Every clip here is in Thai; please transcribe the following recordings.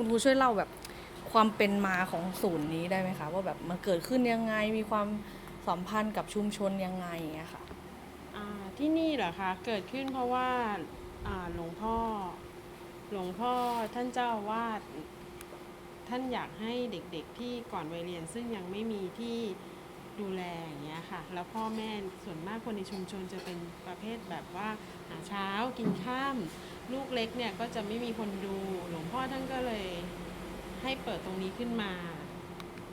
คุณครูช่วยเล่าแบบความเป็นมาของศูนย์นี้ได้ไหมคะ ว่าแบบมันเกิดขึ้นยังไงมีความสัมพันธ์กับชุมชนยังไงอย่างเงี้ยค่ะอ่าที่นี่เหรอคะเกิดขึ้นเพราะว่าอ่าหลวงพ่อหลวงพ่อท่านเจ้าอาวาดท่านอยากให้เด็กๆที่ก่อนวัยเรียน ซึ่งยังไม่มีที่ดูแลอย่างเงี้ยค่ะ แล้วพ่อแม่ส่วนมากคนในชุมชนจะเป็นประเภทแบบว่าหาเช้ากินข้าม ลูกเล็กเนี่ยก็จะไม่มีคนดูหลวงพ่อท่านก็เลยให้เปิดตรงนี้ขึ้นมา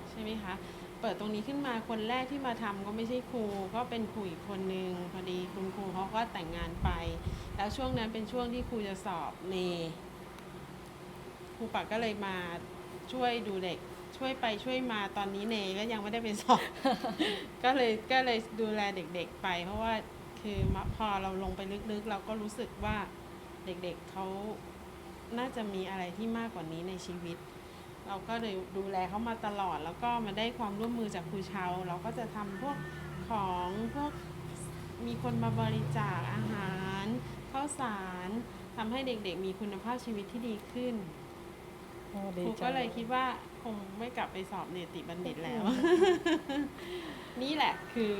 ใช่ไหมคะ เปิดตรงนี้ขึ้นมาคนแรกที่มาทำก็ไม่ใช่ครู ก็เป็นครูอีกคนนึงพอดีคุณครูเขาก็แต่งงานไป แล้วช่วงนั้นเป็นช่วงที่ครูจะสอบเนครูปักก็เลยมาช่วยดูเด็กช่วยไปช่วยมาตอนนี้เนก็ยังไม่ได้ไปสอบ ก็เลยก็เลยดูแลเด็กๆไป เพราะว่าคือพอเราลงไปลึกๆ เราก็รู้สึกว่า เด็กๆเขาน่าจะมีอะไรที่มากกว่านี้ในชีวิต เราก็เลยดูแลเขามาตลอด แล้วก็มาได้ความร่วมมือจากครูเชาเราก็จะทำพวกของพวกมีคนมาบริจาคอาหารข้าวสารทำให้เด็กๆ มีคุณภาพชีวิตที่ดีขึ้นครูก็เลยคิดว่าคงไม่กลับไปสอบเนติบัณฑิตแล้ว นี่แหละคือ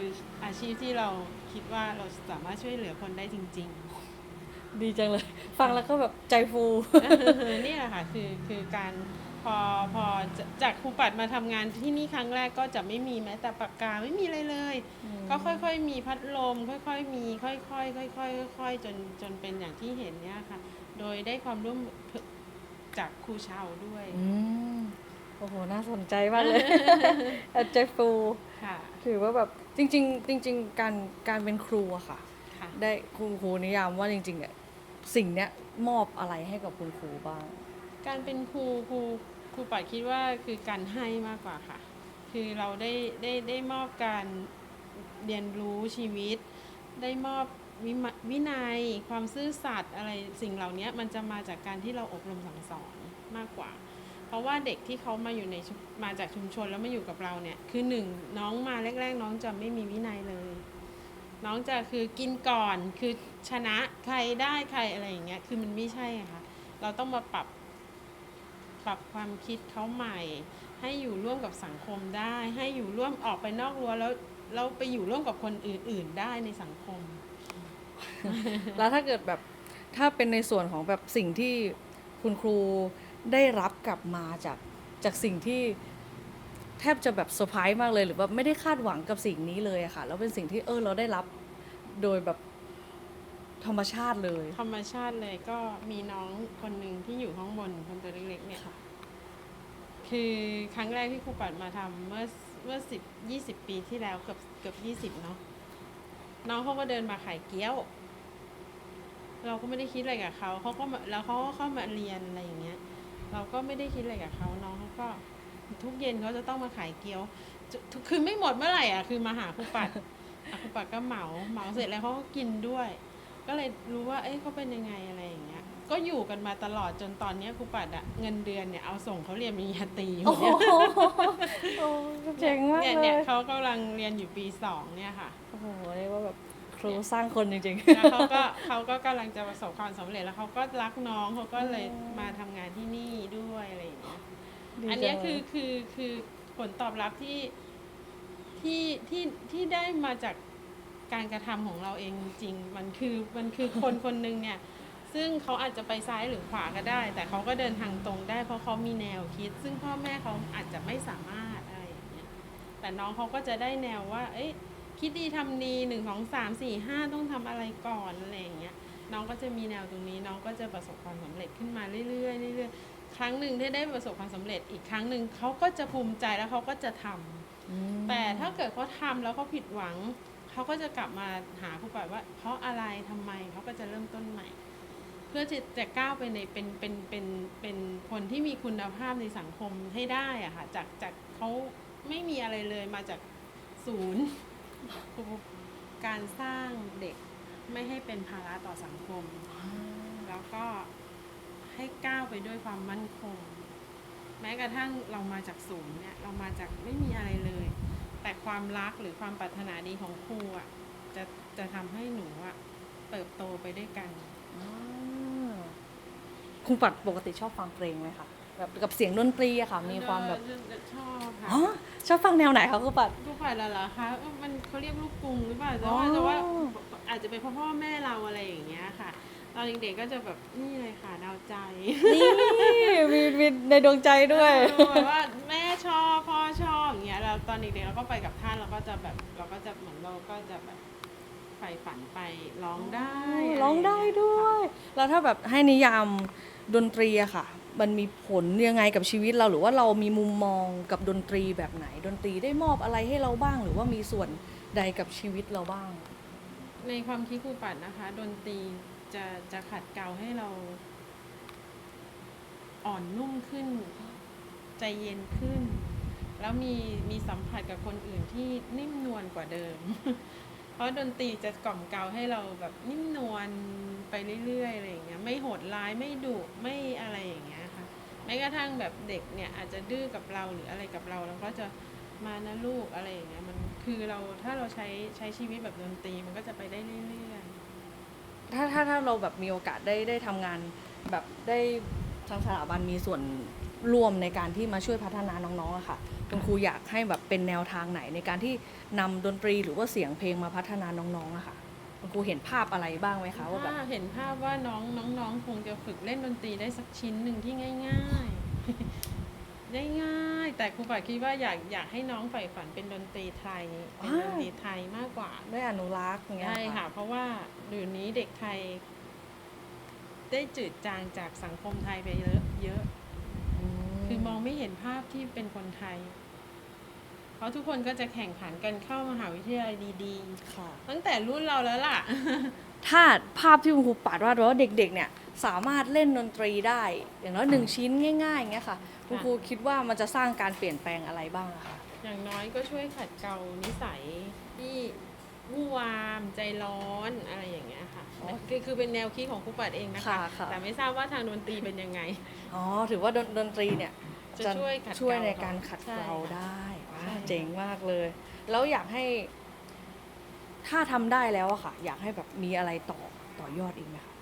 อาชีพที่เราคิดว่าเราสามารถช่วยเหลือคนได้จริง ๆ ดีจังเลย ฟังแล้วก็แบบใจฟูๆนี่แหละค่ะคือคือการพอพอจะจากครูปัดมาทำงานที่นี่ครั้งแรกก็จะไม่มีแม้แต่ปากกาไม่มีอะไรเลย ก็ค่อยๆ มีพัดลม ค่อยๆมี ค่อยๆค่อยๆค่อยๆจนจนเป็นอย่างที่เห็นเนี่ยค่ะ โดยได้ความร่วมมือจากครูเชาด้วยอืมโอ้โห น่าสนใจมากเลยใจฟูค่ะถือว่าแบบจริง ๆ จริง ๆ การการเป็นครูอะค่ะค่ะได้คุณครูนิยามว่าจริงๆเนี่ย สิ่งเนี้ยมอบอะไรให้กับคุณครูบ้าง การเป็นครูครูครูปัดคิดว่าคือการให้มากกว่าค่ะ คือเราได้ได้ได้มอบการเรียนรู้ชีวิต ได้มอบวิมวินัยความซื่อสัตย์อะไรสิ่งเหล่านี้มันจะมาจากการที่เราอบรมสั่งสอนมากกว่า เพราะว่าเด็กที่เขามาอยู่ในมาจากชุมชนแล้วมาอยู่กับเราเนี่ย คือหนึ่งน้องมาแรก ๆ น้องจะไม่มีวินัยเลย น้องจะคือกินก่อนคือชนะใครได้ใครอะไรอย่างเงี้ยคือมันไม่ใช่ค่ะ เราต้องมาปรับปรับความคิดเขาใหม่ ให้อยู่ร่วมกับสังคมได้ ให้อยู่ร่วมออกไปนอกรั้วแล้วเราไปอยู่ร่วมกับคนอื่น ๆ ได้ในสังคม แล้วถ้าเกิดแบบถ้าเป็นในส่วนของแบบสิ่งที่คุณครูได้รับกลับมาจากจากสิ่งที่แทบจะแบบเซอร์ไพรส์มากเลยหรือว่าไม่ได้คาดหวังกับสิ่งนี้เลยอะค่ะแล้วเป็นสิ่งที่เออเราได้รับ โดยแบบธรรมชาติเลย ธรรมชาติเลยก็มีน้องคนหนึ่งที่อยู่ข้างบนคนตัวเล็กๆเนี่ยค่ะ คือครั้งแรกที่ครูปัดมาทำเมื่อเมื่อสิบยี่สิบปีที่แล้วเกือบเกือบยี่สิบเนาะน้องเขาก็เดินมาขายเกี๊ยว เราก็ไม่ได้คิดอะไรกับเขาเขาก็มาแล้วเขาก็เข้ามาเรียนอะไรอย่างเงี้ย เราก็ไม่ได้คิดอะไรกับเขาน้องเขาก็ทุกเย็นเขาจะต้องมาขายเกี๊ยวจะคือไม่หมดเมื่อไหร่อะคือมาหาครูปัดอะ ครูปัดก็เหมาเหมาเสร็จแล้วเขาก็กินด้วย ก็เลยรู้ว่า เอ้ยเขาเป็นยังไงอะไรอย่างเงี้ย ก็อยู่กันมาตลอดจนตอนเนี้ยครูปัดอะเงินเดือนเนี่ยเอาส่งเขาเรียนปริญญาตรีอยู่โอ้โหเนี่ยโอ้เจ๋งมากเนี่ยเลเนี่ยยเขากำลังเรียนอยู่ปีสองเนี่ยค่ะ โอ้โหเรียกว่าแบบครูสร้างคนจริง แล้วเขาก็เขาก็กำลังจะประสบความสำเร็จแล้วเขาก็รักน้องเขาก็เลยมาทำงานที่นี่ด้วยอะไรอย่างเงี้ย ๆดีอันเนี้ยจังเลคือยคือคือผลตอบรับที่ ที่ที่ที่ได้มาจากการกระทำของเราเองจริงมันคือมันคือคนคนหนึ่งเนี่ย ซึ่งเขาอาจจะไปซ้ายหรือขวาก็ได้ แต่เขาก็เดินทางตรงได้เพราะเขามีแนวคิด ซึ่งพ่อแม่เขาอาจจะไม่สามารถอะไรอย่างเงี้ยแต่น้องเขาก็จะได้แนวว่า เอ้ยคิดดีทำดีหนึ่งสองสามสี่ห้าต้องทำอะไรก่อนอะไรอย่างเงี้ยน้องก็จะมีแนวตรงนี้น้องก็จะประสบความสำเร็จขึ้นมาเรื่อยๆเรื่อยๆครั้งหนึ่งที่ได้ประสบความสำเร็จอีกครั้งหนึ่งเขาก็จะภูมิใจแล้วเขาก็จะทำอืม แต่ถ้าเกิดเขาทำแล้วเขาผิดหวัง เขาก็จะกลับมาหาครูป่อยว่า เพราะอะไรทำไมเขาก็จะเริ่มต้นใหม่ เพื่อจะจะก้าวไปในเป็นเป็นเป็นเป็นคนที่มีคุณภาพในสังคมให้ได้อะค่ะจากจากเขาไม่มีอะไรเลยมาจากศูนย์การสร้างเด็กไม่ให้เป็นภาระต่อสังคม แล้วก็ให้ก้าวไปด้วยความมั่นคงแม้กระทั่งเรามาจากศูนย์เนี่ยเรามาจากไม่มีอะไรเลย แต่ความรักหรือความปรารถนาดีของครูอะจะจะทำให้หนูอะเติบโตไปด้วยกัน อ่าคุณปัดปกติชอบฟังเพลงไหมคะแบบกับเสียงดนตรีอะค่ะ มีความแบบเออชอบค่ะอ๋อชอบฟังแนวไหนคะครูปัด ลูกฝ่ายละเหรอคะเอ้ามันเขาเรียกลูกกรุงหรือเปล่าแต่อ๋อว่าแต่ว่าอาจจะเป็นเพราะพ่อแม่เราอะไรอย่างเงี้ยค่ะ ตอนเด็กๆก็จะแบบนี่เลยค่ะดาวใจ นี่ มีมีในดวงใจด้วย เออแบบว่าแม่ชอบพ่อชอบอย่างเงี้ยเราตอนเด็กๆเราก็ไปกับท่านเราก็จะแบบเราก็จะเหมือนเราก็จะแบบใฝ่ฝันไปร้องได้ะรร้องได้ด้วย แล้วถ้าแบบให้นิยามดนตรีอะค่ะ มันมีผลยังไงกับชีวิตเราหรือว่าเรามีมุมมองกับดนตรีแบบไหน ดนตรีได้มอบอะไรให้เราบ้าง หรือว่ามีส่วนใดกับชีวิตเราบ้าง ในความคิดครูปัดนะคะ ดนตรีจะจะขัดเกลาให้เรา อ่อนนุ่มขึ้น ใจเย็นขึ้น แล้วมีมีสัมผัสกับคนอื่นที่นิ่มนวลกว่าเดิม เพราะดนตรีจะกล่อมเกลาให้เราแบบนิ่มนวลไปเรื่อยๆอะไรอย่างเงี้ยไม่โหดร้ายไม่ดุไม่อะไรอย่างเงี้ยค่ะแม้กระทั่งแบบเด็กเนี่ยอาจจะดื้อกับเราหรืออะไรกับเราเราก็จะมานะลูกอะไรอย่างเงี้ยมันคือเราถ้าเราใช้ใช้ชีวิตแบบดนตรีมันก็จะไปได้เรื่อยๆถ้าถ้าถ้าเราแบบมีโอกาสได้ได้ทำงานแบบได้ ทางสถาบันมีส่วนร่วมในการที่มาช่วยพัฒนาน้องๆอะค่ะคุณครูอยากให้แบบเป็นแนวทางไหนในการที่นำดนตรีหรือว่าเสียงเพลงมาพัฒนาน้องๆอะค่ะคุณครูเห็นภาพอะไรบ้างไหมคะว่าแบบถ้าเห็นภาพว่าน้องน้องๆคงจะฝึกเล่นดนตรีได้สักชิ้นหนึ่งที่ง่ายๆได้ง่าย แต่ครูป่าคิดว่าอยากอยากให้น้องใฝ่ฝันเป็นดนตรีไทยเป็นดนตรีไทยมากกว่าได้อนุรักษ์อย่างเงี้ยใช่ค่ะ เพราะว่าเดี๋ยวนี้เด็กไทย ได้จืดจางจากสังคมไทยไปเยอะเยอะ คือมองไม่เห็นภาพที่เป็นคนไทย เพราะทุกคนก็จะแข่งขันกันเข้ามหาวิทยาลัยดีค่ะๆตั้งแต่รุ่นเราแล้วล่ะ ถ้าภาพที่คุณครูปาดวาดไว้ว่าเด็ก ๆ เนี่ยสามารถเล่นดนตรีได้ อย่างน้อยหนึ่งชิ้นง่ายๆอย่างเงี้ยค่ะคุณครูคิดว่ามันจะสร้างการเปลี่ยนแปลงอะไรบ้างอะคะอย่างน้อยก็ช่วยขัดเกลานิสัยที่ วู่วามใจร้อนอะไรอย่างเงี้ยค่ะคือคือเป็นแนวคิดของครูปัดเองนะคะค่ะ แต่ไม่ทราบว่าทางดนตรีเป็นยังไง อ๋อ ถือว่าดนดนตรีเนี่ยจะช่วยขัดเกลาช่วยในการขัดใช่เกลาค่ะได้ใช่ว้าวเจ๋งมากเลย แล้วอยากให้ ถ้าทำได้แล้วอะค่ะ อยากให้แบบมีอะไรต่อต่อยอดอีกไหมคะ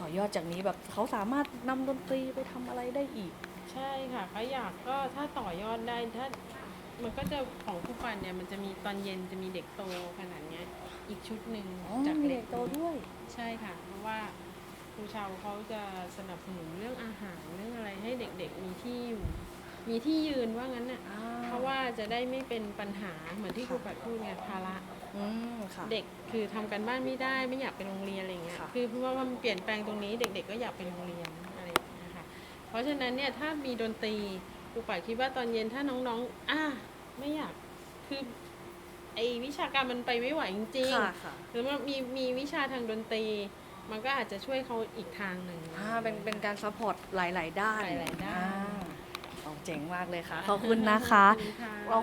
ต่อยอดจากนี้แบบเขาสามารถนำดนตรีไปทำอะไรได้อีก ใช่ค่ะก็อยากก็ถ้าต่อยอดได้ถ้ามันก็จะของครูปัดเนี่ยมันจะมีตอนเย็นจะมีเด็กโตขนาดเนี้ย อีกชุดหนึ่งอ๋อจากมีเด็กโตด้วย ใช่ค่ะ เพราะว่าครูชาวเขาจะสนับสนุนเรื่องอาหารเรื่องอะไรให้เด็กๆมีที่อยู่มีที่ยืนว่างั้นน่ะเพราะว่าจะได้ไม่เป็นปัญหาเหมือนที่ครูปัดพูดไงภาระ อืมค่ะ เด็กคือทำกันบ้านไม่ได้ไม่อยากไปโรงเรียนอะไรเงี้ยค่ะ คือเพราะว่ามันเปลี่ยนแปลงตรงนี้เด็ก ๆ ก็อยากไปโรงเรียนอะไรอย่างเงี้ยค่ะเพราะฉะนั้นเนี่ยถ้ามีดนตรีครูป่าคิดว่าตอนเย็นถ้าน้องๆอะไม่อยากคือ ไอวิชาการมันไปไม่ไหวจริงค่ะค่ะๆหรือว่ามีมีวิชาทางดนตรี มันก็อาจจะช่วยเขาอีกทางหนึ่ง อ่าเป็นเป็นการซัพพอร์ตหลาย ๆ ด้านหลายๆด้าน อ่โอ้เจ๋งมากเลยค่ะ ขอบคุณนะคะ ขอบณค่ะ เรา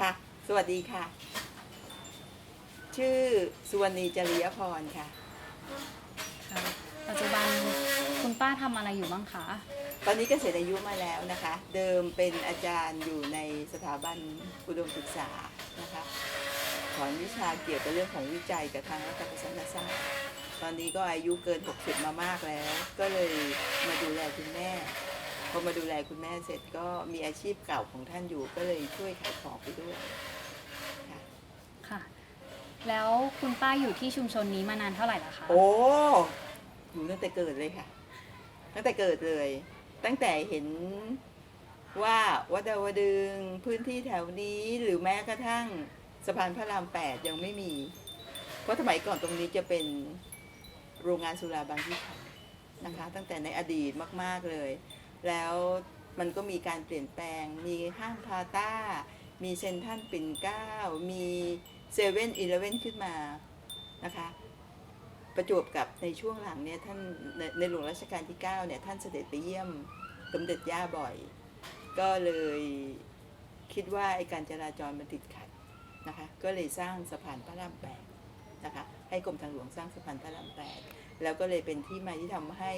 ค่ะ สวัสดีค่ะ ชื่อสุวรรณีจริยพรค่ะค่ะปัจจุบัน คุณป้าทำอะไรอยู่บ้างคะ ตอนนี้เกษียณอายุมาแล้วนะคะ เดิมเป็นอาจารย์อยู่ในสถาบันอุดมศึกษานะคะสอนวิชาเกี่ยวกับเรื่องของวิจัยกับทางรัฐประศาสนศาสตร์ตอนนี้ก็อายุเกิน 60 มามากแล้ว ก็เลยมาดูแลคุณแม่ พอมาดูแลคุณแม่เสร็จก็มีอาชีพเก่าของท่านอยู่ ก็เลยช่วยขายของไปด้วยค่ะ ค่ะ แล้วคุณป้าอยู่ที่ชุมชนนี้มานานเท่าไหร่แล้วคะ โอ้อยู่ตั้งแต่เกิดเลยค่ะ ตั้งแต่เกิดเลย ตั้งแต่เห็นว่าวัดดาวดึงพื้นที่แถวนี้หรือแม้กระทั่งสะพานพระรามแปดยังไม่มี เพราะสมัยก่อนตรงนี้จะเป็นโรงงานสุราบางยี่ขันนะคะ ตั้งแต่ในอดีตมาก ๆเลย แล้วมันก็มีการเปลี่ยนแปลง มีห้างพาต้า มีเซ็นทรัลปิ่นเกล้า มีเซเว่นอีเลเว่นขึ้นมานะคะ ประจวบกับในช่วงหลังเนี่ยท่านในในหลวงรัชกาลที่9เนี่ยท่านเสด็จไปเยี่ยมสมเด็จย่าบ่อย ก็เลยคิดว่าไอ้การจราจรมันติดขัดนะคะก็เลยสร้างสะพานพระรามแปดนะคะให้กรมทางหลวงสร้างสะพานพระรามแปดแล้วก็เลยเป็นที่มาที่ทำให้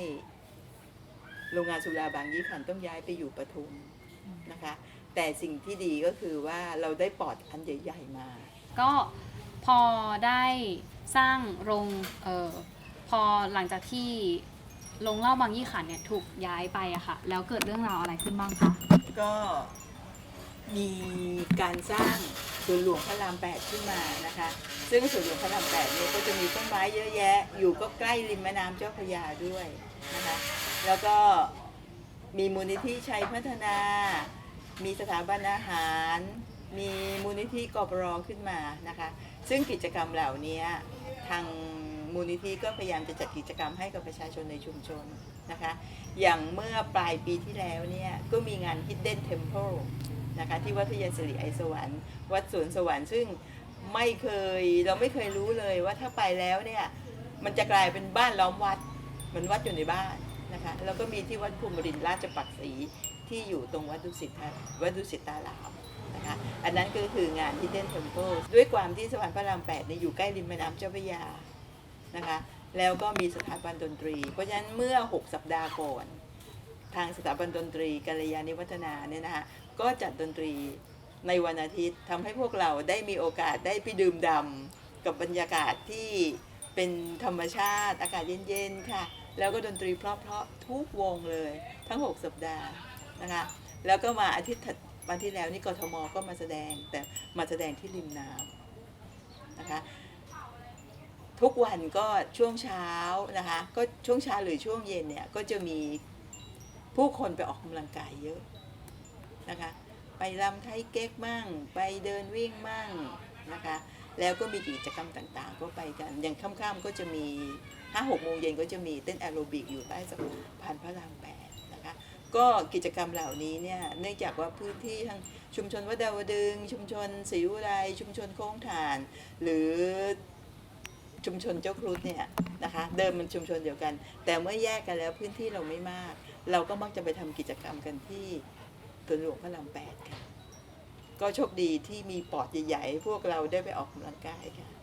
โรงงานสุราบางยี่ขันต้องย้ายไปอยู่ปทุมนะคะ แต่สิ่งที่ดีก็คือว่าเราได้ปอดอันใหญ่ ๆมา ก็ พอได้สร้างโรงเออพอหลังจากที่ลงเล่าบางยี่ขันเนี่ยถูกย้ายไปอะค่ะ แล้วเกิดเรื่องราวอะไรขึ้นบ้างคะ ก็มีการสร้างสวนหลวงพระรามแปดขึ้นมานะคะ ซึ่งสวนหลวงพระรามแปดเนี่ยก็จะมีต้นไม้เยอะแยะ อยู่ก็ใกล้ริมแม่น้ำเจ้าพระยาด้วยนะคะ แล้วก็มีมูลนิธิชัยพัฒนา มีสถาบันอาหาร มีมูลนิธิกปรอขึ้นมานะคะ ซึ่งกิจกรรมเหล่านี้ทางมูลนิธิก็พยายามจะจัดกิจกรรมให้กับประชาชนในชุมชนนะคะ อย่างเมื่อปลายปีที่แล้วเนี่ยก็มีงาน Hidden Temple นะคะที่วัดพยาสิริไอสวรรค์วัดสวนสวรรค์ซึ่งไม่เคยเราไม่เคยรู้เลยว่าถ้าไปแล้วเนี่ยมันจะกลายเป็นบ้านล้อมวัดเหมือนวัดอยู่ในบ้านนะคะแล้วก็มีที่วัดภูมิรินราชปักศรีที่อยู่ตรงวัดดุสิตาวัดดุสิตตาราม นะคะ อันนั้นก็คืองาน Hidden Temple ด้วยความที่สวรรค์พระรามแปดเนี่ยอยู่ใกล้ริมแม่น้ำเจ้าพระยานะคะ แล้วก็มีสถาบันดนตรี เพราะฉะนั้นเมื่อ 6 สัปดาห์ก่อน ทางสถาบันดนตรีกัลยาณิวัฒนาเนี่ยนะคะ ก็จัดดนตรีในวันอาทิตย์ทำให้พวกเราได้มีโอกาสได้ไปดื่มด่ำกับบรรยากาศที่เป็นธรรมชาติอากาศเย็นๆค่ะ แล้วก็ดนตรีเพราะๆทุกวงเลย ทั้ง 6 สัปดาห์นะคะ แล้วก็มาอาทิตย์ถัด วันที่แล้วนี่กทมก็มาแสดงแต่มาแสดงที่ริมน้ำนะคะทุกวันก็ช่วงเช้านะคะก็ช่วงเช้าหรือช่วงเย็นเนี่ยก็จะมีผู้คนไปออกกำลังกายเยอะนะคะไปรำไทยเก๊กมั่ง ไปเดินวิ่งมั่งนะคะแล้วก็มีกิจกรรมต่างๆ ก็ไปกันอย่างค่ำๆก็จะมีห้าหกโมงเย็นก็จะมีเต้นแอโรบิกอยู่ใต้สะพานพระรามแปดนะคะ ก็กิจกรรมเหล่านี้เนี่ยเนื่องจากว่าพื้นที่ทั้งชุมชนวัดดาวดึง ชุมชนศรีอุไรชุมชนโค้งฐาน หรือชุมชนเจ้าครุฑเนี่ยนะคะเดิมมันชุมชนเดียวกัน แต่เมื่อแยกกันแล้วพื้นที่เราไม่มาก เราก็มักจะไปทำกิจกรรมกันที่สวนหลวงพระรามแปดค่ะก็โชคดีที่มีปอดใหญ่ๆพวกเราได้ไปออกกำลังกายค่ะ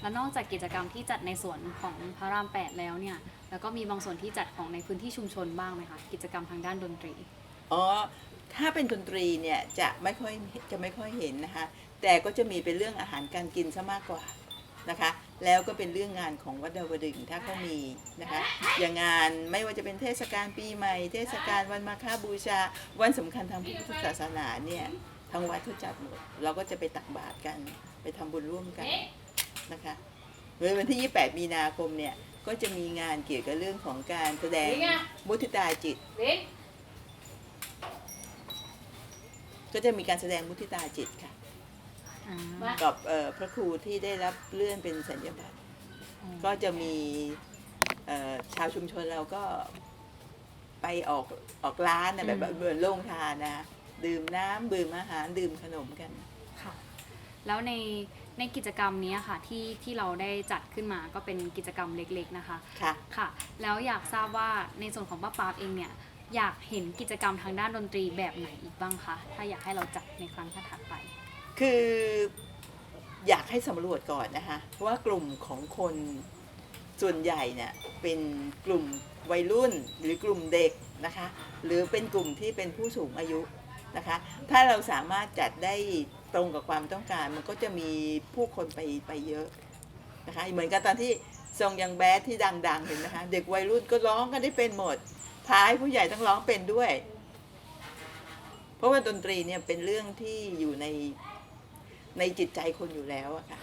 แล้วนอกจากกิจกรรมที่จัดในส่วนของพระรามแปดแล้วเนี่ย แล้วก็มีบางส่วนที่จัดของในพื้นที่ชุมชนบ้างไหมคะ กิจกรรมทางด้านดนตรี อ๋อ ถ้าเป็นดนตรีเนี่ยจะไม่ค่อยจะไม่ค่อยเห็นนะคะ แต่ก็จะมีเป็นเรื่องอาหารการกินซะมากกว่านะคะ แล้วก็เป็นเรื่องงานของวัดดาวดึงส์ถ้าเขามีนะคะ อย่างงานไม่ว่าจะเป็นเทศกาลปีใหม่ เทศกาลวันมาฆบูชา วันสำคัญทางพระพุทธศาสนาเนี่ยทางวัดเขาจัดหมด เราก็จะไปตักบาตรกัน ไปทำบุญร่วมกัน นะคะโดยวันที่ 28 มีนาคมเนี่ย ก็จะมีงานเกี่ยวกับเรื่องของการแสดงมุทิตาจิตก็จะมีการแสดงมุทิตาจิตค่ะ อ่ากับเอ่อพระครูที่ได้รับเลื่อนเป็นสัญญบัตรก็จะมีเอ่อชาวชุมชนเราก็ไปออกออกร้านนะแบบแบบเหมือนโรงทานนะ ดื่มน้ำดื่มอาหารดื่มขนมกัน ค่ะ แล้วใน ในกิจกรรมนี้ค่ะที่ที่เราได้จัดขึ้นมาก็เป็นกิจกรรมเล็กๆนะคะค่ะค่ะ แล้วอยากทราบว่าในส่วนของป้าปาบเองเนี่ยอยากเห็นกิจกรรมทางด้านดนตรีแบบไหนอีกบ้างคะถ้าอยากให้เราจัดในครั้งถัดไป คืออยากให้สำรวจก่อนนะคะว่ากลุ่มของคนส่วนใหญ่เนี่ยเป็นกลุ่มวัยรุ่นหรือกลุ่มเด็กนะคะ หรือเป็นกลุ่มที่เป็นผู้สูงอายุนะคะ ถ้าเราสามารถจัดได้ ตรงกับความต้องการมันก็จะมีผู้คนไปไปเยอะนะคะเหมือนกับตอนที่ทรงยังแบดที่ดัง ๆ เห็นนะคะเด็กวัยรุ่นก็ร้องกันได้เป็นหมด ท้ายผู้ใหญ่ต้องร้องเป็นด้วย เพราะว่าดนตรีเนี่ยเป็นเรื่องที่อยู่ในในจิตใจคนอยู่แล้วอะค่ะ